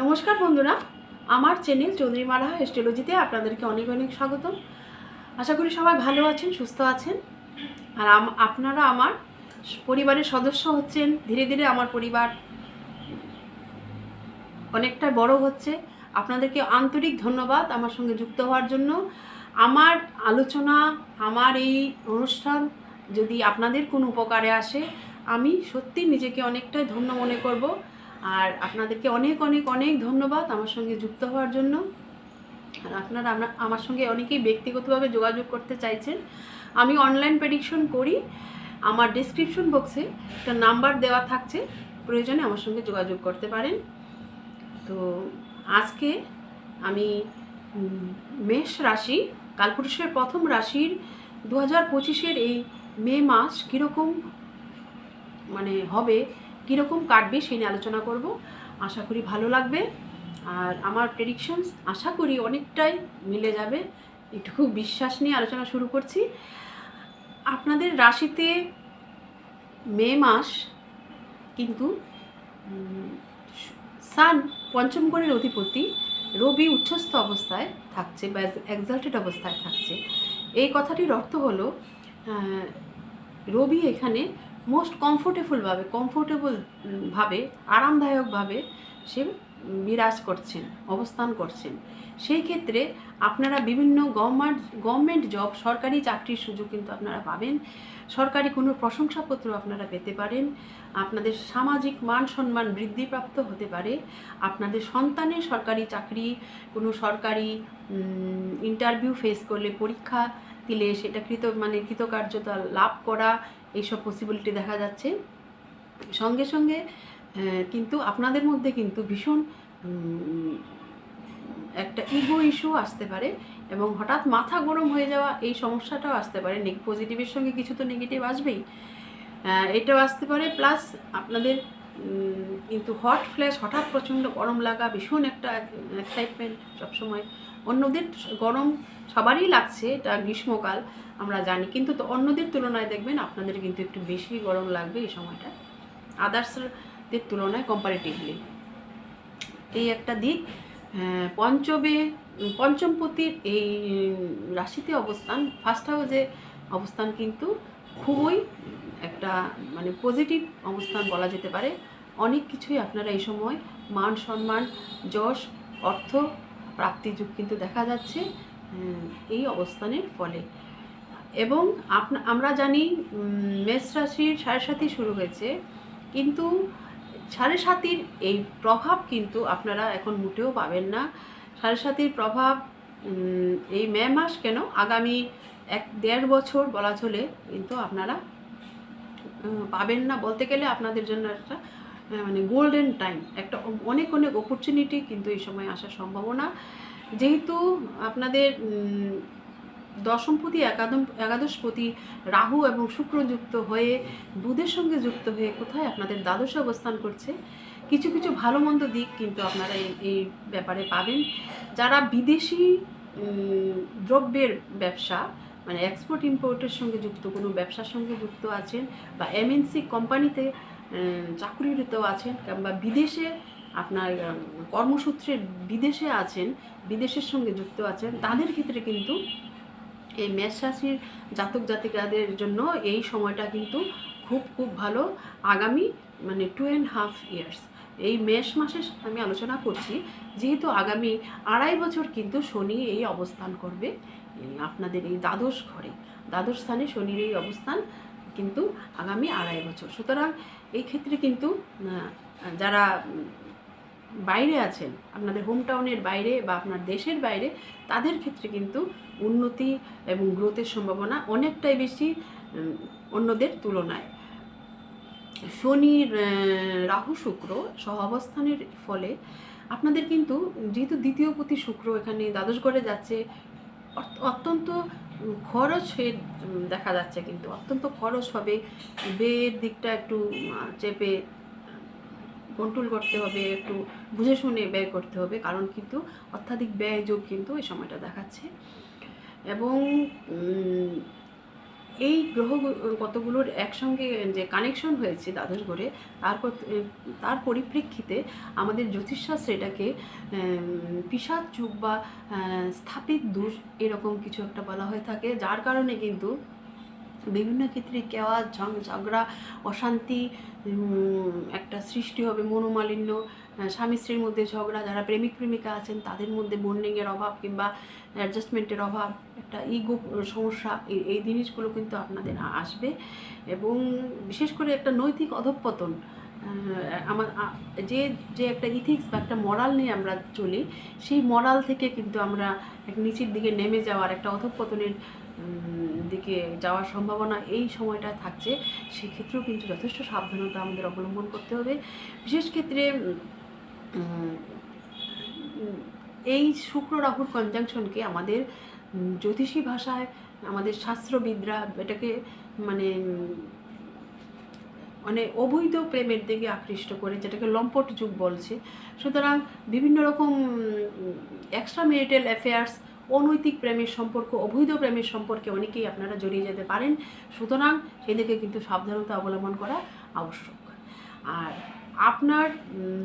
নমস্কার বন্ধুরা, আমার চ্যানেল চৌধুরী মারা এস্ট্রোলজিতে আপনাদেরকে অনেক অনেক স্বাগতম। আশা করি সবাই ভালো আছেন, সুস্থ আছেন। আর আপনারা আমার পরিবারের সদস্য হচ্ছেন, ধীরে ধীরে আমার পরিবার অনেকটা বড় হচ্ছে। আপনাদেরকে আন্তরিক ধন্যবাদ আমার সঙ্গে যুক্ত হওয়ার জন্য। আমার আলোচনা, আমার এই অনুষ্ঠান যদি আপনাদের কোনো উপকারে আসে, আমি সত্যি নিজেকে অনেকটাই ধন্য মনে করব। আর আপনাদেরকে অনেক অনেক অনেক ধন্যবাদ আমার সঙ্গে যুক্ত হওয়ার জন্য। আর আপনারা আমার সঙ্গে অনেকেই ব্যক্তিগতভাবে যোগাযোগ করতে চাইছেন। আমি অনলাইন প্রেডিকশন করি। আমার ডিসক্রিপশন বক্সে একটা নাম্বার দেওয়া থাকছে। প্রয়োজনে আমার সঙ্গে যোগাযোগ করতে পারেন। তো আজকে আমি মেষ রাশি, কালপুরুষের প্রথম রাশির দু হাজার পঁচিশের এই মে মাস কীরকম মানে হবে কীরকম কাটবে সেই নিয়ে আলোচনা করব। আশা করি ভালো লাগবে। আর আমার প্রেডিকশনস আশা করি অনেকটাই মিলে যাবে। এটুকু বিশ্বাস নিয়ে আলোচনা শুরু করছি। আপনাদের রাশিতে মে মাস কিন্তু সান পঞ্চম গণের অধিপতি রবি উচ্ছ্বস্ত অবস্থায় থাকছে বা এক্সাল্টেড অবস্থায় থাকছে। এই কথাটির অর্থ হলো রবি এখানে মোস্ট কমফোর্টেবলভাবে কমফোর্টেবলভাবে আরামদায়কভাবে সে বিরাজ করছেন, অবস্থান করছেন। সেই ক্ষেত্রে আপনারা বিভিন্ন গভর্নমেন্ট গভর্নমেন্ট জব সরকারি চাকরির সুযোগ কিন্তু আপনারা পাবেন। সরকারি কোনো প্রশংসাপত্র আপনারা পেতে পারেন। আপনাদের সামাজিক মান সম্মান বৃদ্ধিপ্রাপ্ত হতে পারে। আপনাদের সন্তানের সরকারি চাকরি, কোনো সরকারি ইন্টারভিউ ফেস করলে পরীক্ষা দিলে সেটা কৃত মানে কৃতকার্যতা লাভ করা এইসব পসিবিলিটি দেখা যাচ্ছে। সঙ্গে সঙ্গে কিন্তু আপনাদের মধ্যে কিন্তু ভীষণ একটা ইগো ইস্যু আসতে পারে এবং হঠাৎ মাথা গরম হয়ে যাওয়া এই সমস্যাটাও আসতে পারে। পজিটিভের সঙ্গে কিছু তো নেগেটিভ আসবেই। এটাও আসতে পারে। প্লাস আপনাদের কিন্তু হট ফ্ল্যাশ হঠাৎ প্রচণ্ড গরম লাগা, ভীষণ একটা এক্সাইটমেন্ট সবসময়। অন্যদের গরম সবারই লাগছে, এটা গ্রীষ্মকাল। আমরা জানি। কিন্তু তো অন্যদের তুলনায় দেখবেন আপনাদের কিন্তু একটু বেশি গরম লাগবে এই সময়টা। আদার্সদের তুলনায় কম্পারেটিভলি এই একটা দিক পঞ্চমে, পঞ্চমপতির এই রাশিতে অবস্থান ফার্স্ট হাউসে অবস্থান কিন্তু খুবই একটা মানে পজিটিভ অবস্থান বলা যেতে পারে। অনেক কিছুই আপনারা এই সময় মান, সম্মান, যশ, অর্থ প্রাপ্তির যুগ কিন্তু দেখা যাচ্ছে এই অবস্থানের ফলে। এবং আমরা জানি মেষ রাশির সাড়ে সাথী শুরু হয়েছে, কিন্তু সাড়ে সাতির এই প্রভাব কিন্তু আপনারা এখন মোটেও পাবেন না। সাড়ে সাতির প্রভাব এই মে মাস কেন? আগামী এক, দেড় বছর বলা চলে, কিন্তু আপনারা পাবেন না। বলতে গেলে আপনাদের জন্য একটা মানে গোল্ডেন টাইম একটা অনেক অনেক অপরচুনিটি কিন্তু এই সময় আসার সম্ভাবনা। যেহেতু আপনাদের দশমপতি একাদম একাদশপতি রাহু এবং শুক্র যুক্ত হয়ে বুধের সঙ্গে যুক্ত হয়ে কোথায় আপনাদের দ্বাদশে অবস্থান করছে? কিছু কিছু ভালো মন্দ দিক কিন্তু আপনারা এই ব্যাপারে পাবেন। যারা বিদেশি দ্রব্যের ব্যবসা মানে এক্সপোর্ট ইম্পোর্টের সঙ্গে যুক্ত, কোনো ব্যবসার সঙ্গে যুক্ত আছেন বা এমএনসি কোম্পানিতে চাকুরিরত আছেন কিংবা বিদেশে আপনার কর্মসূত্রে বিদেশে আছেন, বিদেশের সঙ্গে যুক্ত আছেন, তাদের ক্ষেত্রে কিন্তু এই মেষ রাশির জাতক জাতিকাদের জন্য এই সময়টা কিন্তু খুব খুব ভালো আগামী মানে টু অ্যান্ড হাফ ইয়ার্স এই মেষ মাসে আমি আলোচনা করছি, যেহেতু আগামী আড়াই বছর কিন্তু শনি এই অবস্থান করবে আপনাদের এই দ্বাদশ ঘরে। দ্বাদশ স্থানে শনির এই অবস্থান কিন্তু আগামী আড়াই বছর। সুতরাং এই ক্ষেত্রে কিন্তু যারা বাইরে আছেন, আপনাদের হোম টাউনের বাইরে বা আপনার দেশের বাইরে, তাদের ক্ষেত্রে কিন্তু উন্নতি এবং গ্রোথের সম্ভাবনা অনেকটাই বেশি অন্যদের তুলনায়। শনি রাহু, শুক্র সহ অবস্থানের ফলে আপনাদের কিন্তু যেহেতু দ্বিতীয় প্রতি শুক্র এখানে দ্বাদশ ঘরে যাচ্ছে অত্যন্ত খরচ হয়ে দেখা যাচ্ছে কিন্তু অত্যন্ত খরচ হবে। ব্যয়ের দিকটা একটু চেপে কন্ট্রোল করতে হবে, একটু বুঝে শুনে ব্যয় করতে হবে, কারণ কিন্তু অত্যাধিক ব্যয় যোগ কিন্তু এই সময়টা দেখাচ্ছে। এবং এই গ্রহ কতগুলোর একসঙ্গে যে কানেকশন হয়েছে দ্বাদশ ঘরে তার তার পরিপ্রেক্ষিতে আমাদের জ্যোতিষশাস্ত্রে এটাকে পিশাচ যুগ বা স্থাপিত দোষ এরকম কিছু একটা বলা হয়ে থাকে, যার কারণে কিন্তু বিভিন্ন ক্ষেত্রে কেওয়া ঝগড়া, অশান্তি একটা সৃষ্টি হবে মনোমালিন্য স্বামী স্ত্রীর মধ্যে ঝগড়া, যারা প্রেমিক প্রেমিকা আছেন তাদের মধ্যে বন্ডিংয়ের অভাব কিংবা অ্যাডজাস্টমেন্টের অভাব, একটা ইগো সমস্যা এই জিনিসগুলো কিন্তু আপনাদের আসবে এবং বিশেষ করে একটা নৈতিক অধঃপতন আমার যে যে একটা ইথিক্স বা একটা মরাল নিয়ে আমরা চলি, সেই মরাল থেকে কিন্তু আমরা এক নিচের দিকে নেমে যাওয়ার একটা অধঃপতনের দিকে যাওয়ার সম্ভাবনা এই সময়টা থাকছে, সেক্ষেত্রেও কিন্তু যথেষ্ট সাবধানতা আমাদের অবলম্বন করতে হবে। বিশেষ ক্ষেত্রে এই শুক্র রাহুর কনজাংশনকে আমাদের জ্যোতিষী ভাষায় আমাদের শাস্ত্রবিদরা এটাকে মানে মানে অবৈধ প্রেমের দিকে আকৃষ্ট করে, যেটাকে লম্পট যুগ বলছে। সুতরাং বিভিন্ন রকম এক্সট্রা মেরিটাল অ্যাফেয়ার্স অনৈতিক প্রেমের সম্পর্ক, অবৈধ প্রেমের সম্পর্কে অনেকেই আপনারা জড়িয়ে যেতে পারেন। সুতরাং সেদিকে কিন্তু সাবধানতা অবলম্বন করা আবশ্যক। আর আপনার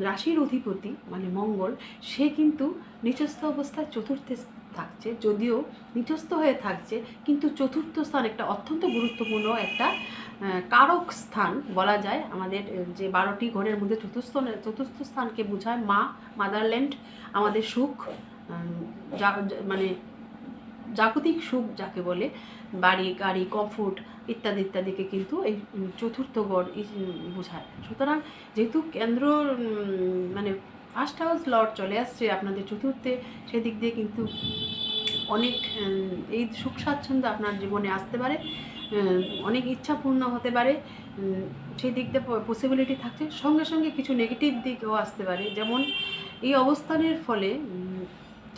রাশির অধিপতি মানে মঙ্গল, সে কিন্তু নিচস্থ অবস্থায় চতুর্থে থাকছে, যদিও নিচস্থ হয়ে থাকছে, কিন্তু চতুর্থ স্থান একটা অত্যন্ত গুরুত্বপূর্ণ একটা কারক স্থান বলা যায়। আমাদের যে বারোটি ঘরের মধ্যে চতুর্থ চতুর্থ স্থানকে বোঝায় মা, মাদারল্যান্ড, আমাদের সুখ মানে জাগতিক সুখ যাকে বলে, বাড়ি, গাড়ি কমফোর্ট ইত্যাদি ইত্যাদিকে কিন্তু এই চতুর্থ গড় বোঝায়। সুতরাং যেহেতু কেন্দ্র মানে ফার্স্ট হাউস লর্ড চলে আসছে আপনাদের চতুর্থে। সেদিক দিয়ে কিন্তু অনেক এই সুখ স্বাচ্ছন্দ্য আপনার জীবনে আসতে পারে অনেক ইচ্ছা পূর্ণ হতে পারে সেই দিক দিয়ে পসিবিলিটি থাকছে। সঙ্গে সঙ্গে কিছু নেগেটিভ দিকও আসতে পারে। যেমন এই অবস্থানের ফলে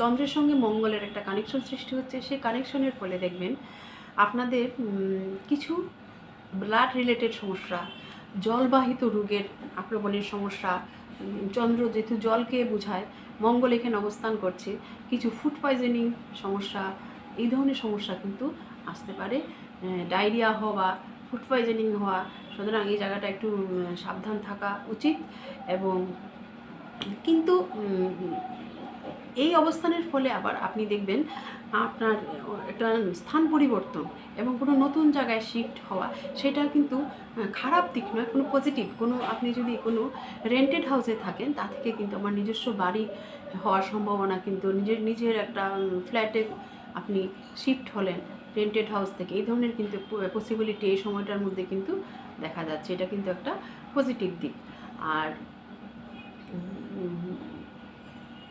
চন্দ্রের সঙ্গে মঙ্গলের একটা কানেকশন সৃষ্টি হচ্ছে। সেই কানেকশনের ফলে দেখবেন আপনাদের কিছু ব্লাড রিলেটেড সমস্যা, জলবাহিত রোগের আক্রমণের সমস্যা চন্দ্র যেহেতু জলকে বোঝায়, মঙ্গল এখানে অবস্থান করছে। কিছু ফুড পয়জনিং সমস্যা, এই ধরনের সমস্যা কিন্তু আসতে পারে। ডায়রিয়া হওয়া ফুড পয়জনিং হওয়া, সুতরাং এই জায়গাটা একটু সাবধান থাকা উচিত এবং কিন্তু এই অবস্থানের ফলে আবার আপনি দেখবেন আপনার একটা স্থান পরিবর্তন এবং কোনো নতুন জায়গায় শিফট হওয়া, সেটা কিন্তু খারাপ দিক নয়, কোনো পজিটিভ কোনো, আপনি যদি কোনো রেন্টেড হাউসে থাকেন, তা থেকে কিন্তু আমার নিজস্ব বাড়ি হওয়ার সম্ভাবনা কিন্তু নিজের নিজের একটা ফ্ল্যাটে আপনি শিফট হলেন রেন্টেড হাউস থেকে। এই ধরনের কিন্তু পসিবিলিটি এই সময়টার মধ্যে কিন্তু দেখা যাচ্ছে। এটা কিন্তু একটা পজিটিভ দিক। আর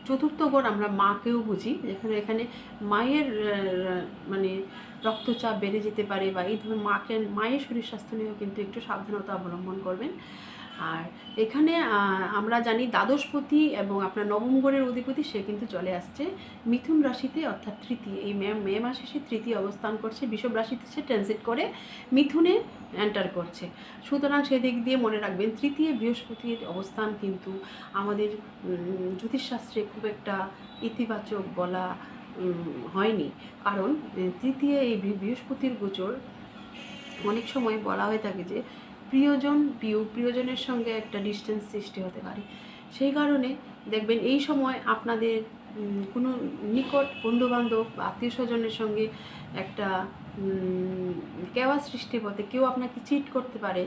চতুর্থ গড় আমরা মাকেও বুঝি, যেখানে এখানে মায়ের মানে রক্তচাপ বেড়ে যেতে পারে বা এই ধরনের মাকে, মায়ের শরীর স্বাস্থ্য নিয়েও কিন্তু একটু সাবধানতা অবলম্বন করবেন। আর এখানে আমরা জানি দ্বাদশপতি এবং আপনার নবম গড়ের অধিপতি, সে কিন্তু চলে আসছে মিথুন রাশিতে, অর্থাৎ তৃতীয়, এই মে মে মাসে সে তৃতীয় অবস্থান করছে বিষব রাশিতে সে ট্রানজিট করে মিথুনে এন্টার করছে। সুতরাং সেদিক দিয়ে মনে রাখবেন, তৃতীয় বৃহস্পতির অবস্থান কিন্তু আমাদের জ্যোতিষশাস্ত্রে খুব একটা ইতিবাচক বলা হয়নি। কারণ তৃতীয় এই বৃহস্পতির গোচর অনেক সময় বলা হয়ে থাকে যে প্রিয়জন, প্রিয় প্রিয়জনের সঙ্গে একটা ডিস্টেন্স সৃষ্টি হতে পারে। সেই কারণে দেখবেন এই সময় আপনাদের কোনো নিকট বন্ধুবান্ধব আত্মীয় স্বজনের সঙ্গে একটা কেওয়া সৃষ্টি পথে কেউ আপনাকে চিট করতে পারে।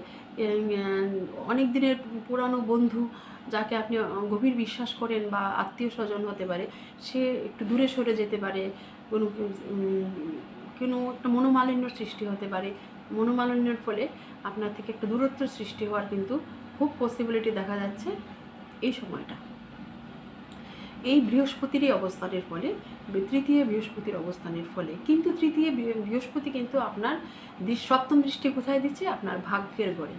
অনেক দিনের পুরানো বন্ধু যাকে আপনি গভীর বিশ্বাস করেন বা আত্মীয় স্বজন হতে পারে, সে একটু দূরে সরে যেতে পারে। কোনো কোনো একটা মনোমালিন্য সৃষ্টি হতে পারে। মনোমালিন্যের ফলে আপনার থেকে একটা দূরত্ব সৃষ্টি হওয়ার কিন্তু খুব পসিবিলিটি দেখা যাচ্ছে এই সময়টা। এই বৃহস্পতিরই অবস্থানের ফলে, তৃতীয় বৃহস্পতির অবস্থানের ফলে কিন্তু তৃতীয় বৃহস্পতি কিন্তু আপনার সপ্তম দৃষ্টি কোথায় দিচ্ছে? আপনার ভাগ্যের গড়ে।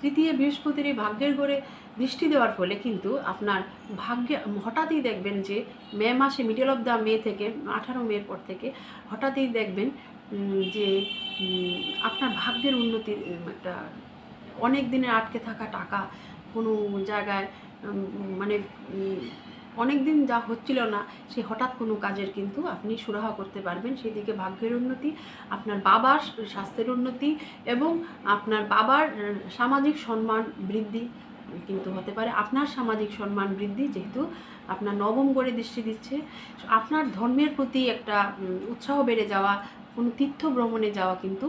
তৃতীয় বৃহস্পতির এই ভাগ্যের গড়ে দৃষ্টি দেওয়ার ফলে কিন্তু আপনার ভাগ্যে, হঠাৎই দেখবেন যে মে মাসে মিডল অফ দ্য মে থেকে, আঠারো মের পর থেকে হঠাৎই দেখবেন যে আপনার ভাগ্যের উন্নতির উম, একটা অনেক দিনের আটকে থাকা টাকা কোনো জায়গায় মানে অনেক দিন যা হচ্ছিল না সে হঠাৎ কোনো কাজের কিন্তু আপনি সুরাহা করতে পারবেন। সেদিকে ভাগ্যের উন্নতি আপনার বাবার স্বাস্থ্যের উন্নতি এবং আপনার বাবার সামাজিক সম্মান বৃদ্ধি। কিন্তু হতে পারে আপনার সামাজিক সম্মান বৃদ্ধি যেহেতু আপনার নবম গড়ে দৃষ্টি দিচ্ছে। আপনার ধর্মের প্রতি একটা উৎসাহ বেড়ে যাওয়া, কোনো তীর্থ ভ্রমণে যাওয়া কিন্তু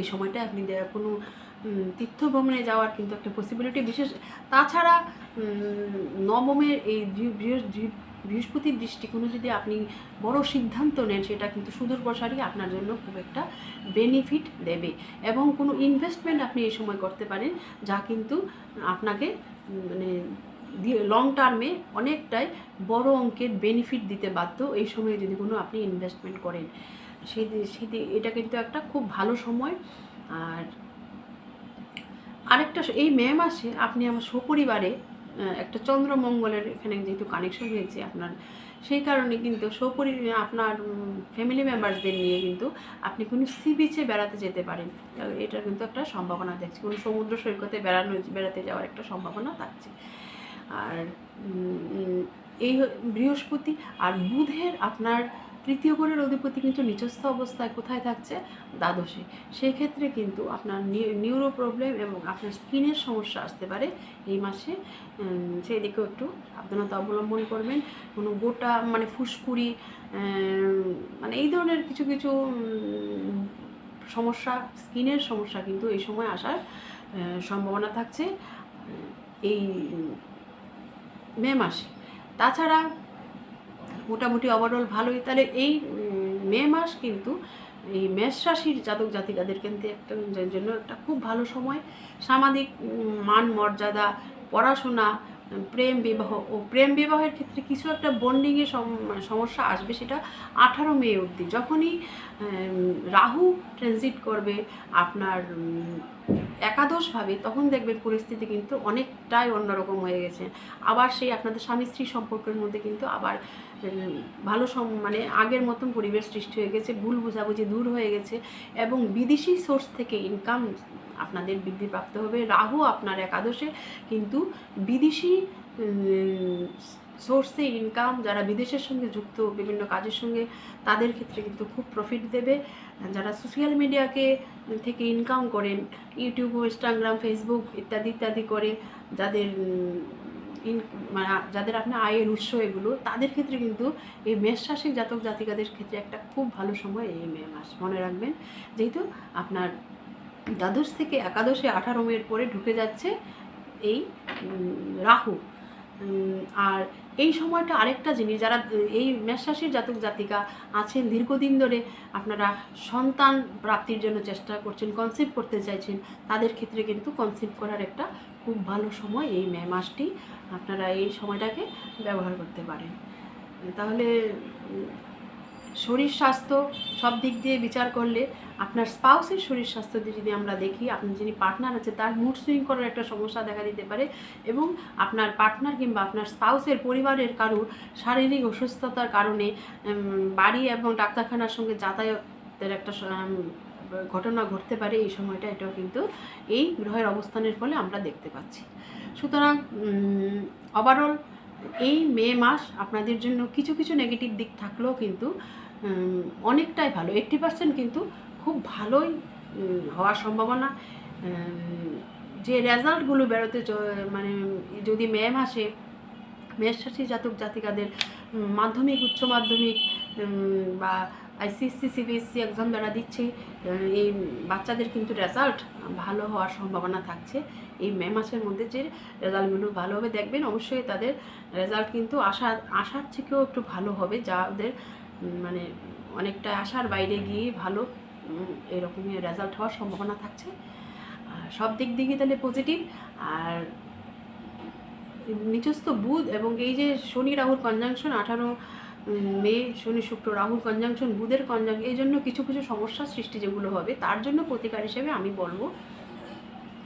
এই সময়টা আপনি কোনো তীর্থ ভ্রমণে যাওয়ার কিন্তু একটা পসিবিলিটি বিশেষ। তাছাড়া নবমের এই বৃহস্পতির দৃষ্টিকোণে যদি আপনি বড় সিদ্ধান্ত নেন, সেটা কিন্তু সুদূর প্রসারী আপনার জন্য খুব একটা বেনিফিট দেবে। এবং কোনো ইনভেস্টমেন্ট আপনি এই সময় করতে পারেন, যা কিন্তু আপনাকে মানে লং টার্মে অনেকটাই বড় অঙ্কের বেনিফিট দিতে বাধ্য এই সময়ে যদি কোনো আপনি ইনভেস্টমেন্ট করেন। সেই এটা কিন্তু একটা খুব ভালো সময়। আর আরেকটা এই মে মাসে আপনি আমার সপরিবারে একটা চন্দ্রমঙ্গলের এখানে যেহেতু কানেকশন হয়েছে আপনার, সেই কারণে কিন্তু সপরি আপনার ফ্যামিলি মেম্বারসদের নিয়ে কিন্তু আপনি কোনো সি বিচে বেড়াতে যেতে পারেন। এটার কিন্তু একটা সম্ভাবনা থাকছে। কোনো সমুদ্র সৈকতে বেড়ানো, বেড়াতে যাওয়ার একটা সম্ভাবনা থাকছে। আর এই বৃহস্পতি আর বুধের আপনার তৃতীয় ঘরের অধিপতি কিন্তু নিচস্থ অবস্থায় কোথায় থাকছে? দ্বাদশে। সেই ক্ষেত্রে কিন্তু আপনার নিউরো প্রবলেম এবং আপনার স্কিনের সমস্যা আসতে পারে এই মাসে। সেই দিকেও একটু সাবধানতা অবলম্বন করবেন। কোনো গোটা মানে ফুসকুড়ি মানে এই ধরনের কিছু কিছু সমস্যা, স্কিনের সমস্যা কিন্তু এই সময় আসার সম্ভাবনা থাকছে, এই মে মাসে। তাছাড়া মোটামুটি ওভারঅল ভালোই। তাহলে এই মে মাস কিন্তু এই মেষ রাশির জাতক জাতিকাদের কিন্তু একটা জন্য একটা খুব ভালো সময়। সামাজিক মান মর্যাদা, পড়াশোনা, প্রেম বিবাহ ও প্রেম বিবাহের ক্ষেত্রে কিছু একটা বন্ডিংয়ের সমস্যা আসবে সেটা আঠারো মে অবধি। যখনই রাহু ট্রানজিট করবে, আপনার একাদশভাবে তখন দেখবেন পরিস্থিতি কিন্তু অনেকটাই অন্যরকম হয়ে গেছে। আবার সেই আপনাদের স্বামী স্ত্রী সম্পর্কের মধ্যে কিন্তু আবার ভালো সম মানে আগের মতন পরিবেশ সৃষ্টি হয়ে গেছে, ভুল বোঝাবুঝি দূর হয়ে গেছে এবং বিদেশি সোর্স থেকে ইনকাম আপনাদের বৃদ্ধিপ্রাপ্ত হবে। রাহু আপনার একাদশে কিন্তু বিদেশি সোর্সে ইনকাম যারা বিদেশের সঙ্গে যুক্ত, বিভিন্ন কাজের সঙ্গে, তাদের ক্ষেত্রে কিন্তু খুব প্রফিট দেবে। যারা সোশ্যাল মিডিয়াকে থেকে ইনকাম করেন ইউটিউব ইনস্টাগ্রাম ফেসবুক ইত্যাদি ইত্যাদি করে, যাদের মানে যাদের আপনার আয়ের উৎস এগুলো, তাদের ক্ষেত্রে কিন্তু এই মেষ জাতক জাতিকাদের ক্ষেত্রে একটা খুব ভালো সময় এই মে মাস। মনে রাখবেন, যেহেতু আপনার দ্বাদশ থেকে একাদশে আঠারো মের পরে ঢুকে যাচ্ছে এই রাহু। আর এই সময়টা আরেকটা জিনিস, যারা, এই মেষরাশির জাতক জাতিকা আছেন, দীর্ঘদিন ধরে আপনারা সন্তান প্রাপ্তির জন্য চেষ্টা করছেন কনসিভ করতে চাইছেন, তাদের ক্ষেত্রে কিন্তু কনসিভ করার একটা খুব ভালো সময় এই মে মাসটি আপনারা এই সময়টাকে ব্যবহার করতে পারেন। তাহলে শরীর স্বাস্থ্য সব দিক দিয়ে বিচার করলে আপনার স্পাউসের শরীর স্বাস্থ্য দিয়ে যদি আমরা দেখি আপনার যিনি পার্টনার আছে তার মুড সুইং করার একটা সমস্যা দেখা দিতে পারে এবং আপনার পার্টনার কিংবা আপনার স্পাউসের পরিবারের কারুর শারীরিক অসুস্থতার কারণে বাড়ি এবং ডাক্তারখানার সঙ্গে যাতায়াতের একটা ঘটনা ঘটতে পারে এই সময়টা, এটাও কিন্তু এই গ্রহের অবস্থানের ফলে আমরা দেখতে পাচ্ছি। সুতরাং ওভারঅল এই মে মাস আপনাদের জন্য কিছু কিছু নেগেটিভ দিক থাকলেও কিন্তু অনেকটাই ভালো। এইট্টি পার্সেন্ট কিন্তু খুব ভালোই হওয়ার সম্ভাবনা। যে রেজাল্টগুলো বেরোতে মানে যদি মে মাসে মেষ জাতক জাতিকাদের মাধ্যমিক উচ্চ মাধ্যমিক বা আইসিএসসি সিবিএসসি এক্সাম যারা দিচ্ছে এই বাচ্চাদের কিন্তু রেজাল্ট ভালো হওয়ার সম্ভাবনা থাকছে। এই মে মাসের মধ্যে যে রেজাল্টগুলো ভালো হবে দেখবেন অবশ্যই তাদের রেজাল্ট কিন্তু আশা আশার থেকেও একটু ভালো হবে। যা ওদের উম, মানে অনেকটা আশার বাইরে গিয়ে ভালো এরকমই রেজাল্ট হওয়ার সম্ভাবনা থাকছে। সব দিক দিকে তাহলে পজিটিভ আর নিচস্থ বুধ এবং এই যে শনি রাহুর কনজাংশন আঠারো মে, শনি শুক্র, রাহুর কনজাংশন বুধের কনজাং এই জন্য কিছু কিছু সমস্যার সৃষ্টি যেগুলো হবে, তার জন্য প্রতিকার হিসেবে আমি বলব,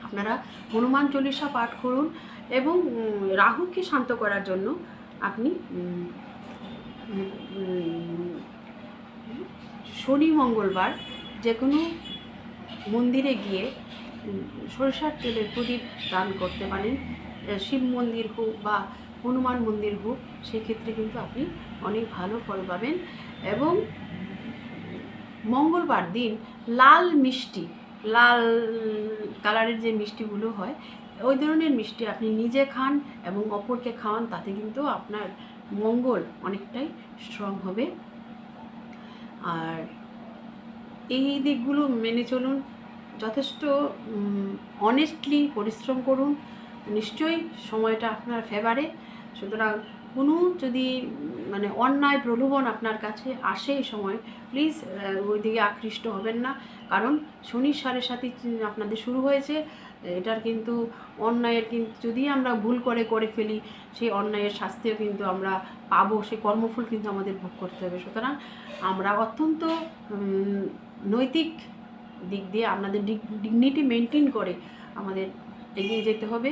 আপনারা হনুমান চল্লিশা পাঠ করুন এবং রাহুকে শান্ত করার জন্য আপনি শনি মঙ্গলবার যে কোনো মন্দিরে গিয়ে সরিষার তেলের প্রদীপ দান করতে পারেন শিব মন্দির হোক বা হনুমান মন্দির হোক, সেক্ষেত্রে কিন্তু আপনি অনেক ভালো ফল পাবেন। এবং মঙ্গলবার দিন লাল মিষ্টি, লাল কালারের যে মিষ্টিগুলো হয়, ওই ধরনের মিষ্টি আপনি নিজে খান এবং অপরকে খাওয়ান, তাতে কিন্তু আপনার মঙ্গল অনেকটাই স্ট্রং হবে। আর এই দিকগুলো মেনে চলুন, যথেষ্ট অনেস্টলি পরিশ্রম করুন। নিশ্চয়ই সময়টা আপনার ফেভারে সুতরাং কোনো যদি মানে অন্যায় প্রলোভন আপনার কাছে আসে এই সময় প্লিজ ওই দিকে আকৃষ্ট হবেন না। কারণ শনির সাড়ে সাথে আপনাদের শুরু হয়েছে। এটার কিন্তু অন্যায়ের কিন্তু যদি আমরা ভুল করে করে ফেলি, সেই অন্যায়ের শাস্তিও কিন্তু আমরা পাবো, সেই কর্মফল কিন্তু আমাদের ভোগ করতে হবে। সুতরাং আমরা অত্যন্ত নৈতিক দিক দিয়ে আপনাদের ডিগনিটি মেনটেন করে আমাদের এগিয়ে যেতে হবে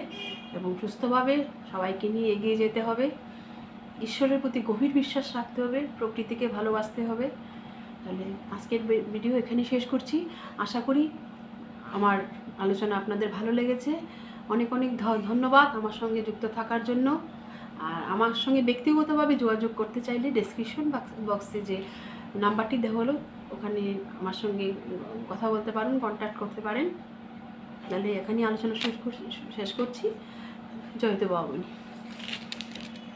এবং সুস্থভাবে সবাইকে নিয়ে এগিয়ে যেতে হবে। ঈশ্বরের প্রতি গভীর বিশ্বাস রাখতে হবে, প্রকৃতিকে ভালোবাসতে হবে। তাহলে আজকের ভিডিও এখানে শেষ করছি। আশা করি আমার আলোচনা আপনাদের ভালো লেগেছে। অনেক অনেক ধন্যবাদ আমার সঙ্গে যুক্ত থাকার জন্য। আর আমার সঙ্গে ব্যক্তিগতভাবে যোগাযোগ করতে চাইলে ডেসক্রিপশন বক্সে যে নাম্বারটি দেওয়া হলো, ওখানে আমার সঙ্গে কথা বলতে পারেন কন্ট্যাক্ট করতে পারেন। তাহলে এখানেই আলোচনা শেষ শেষ করছি। জয়তে বাবুনি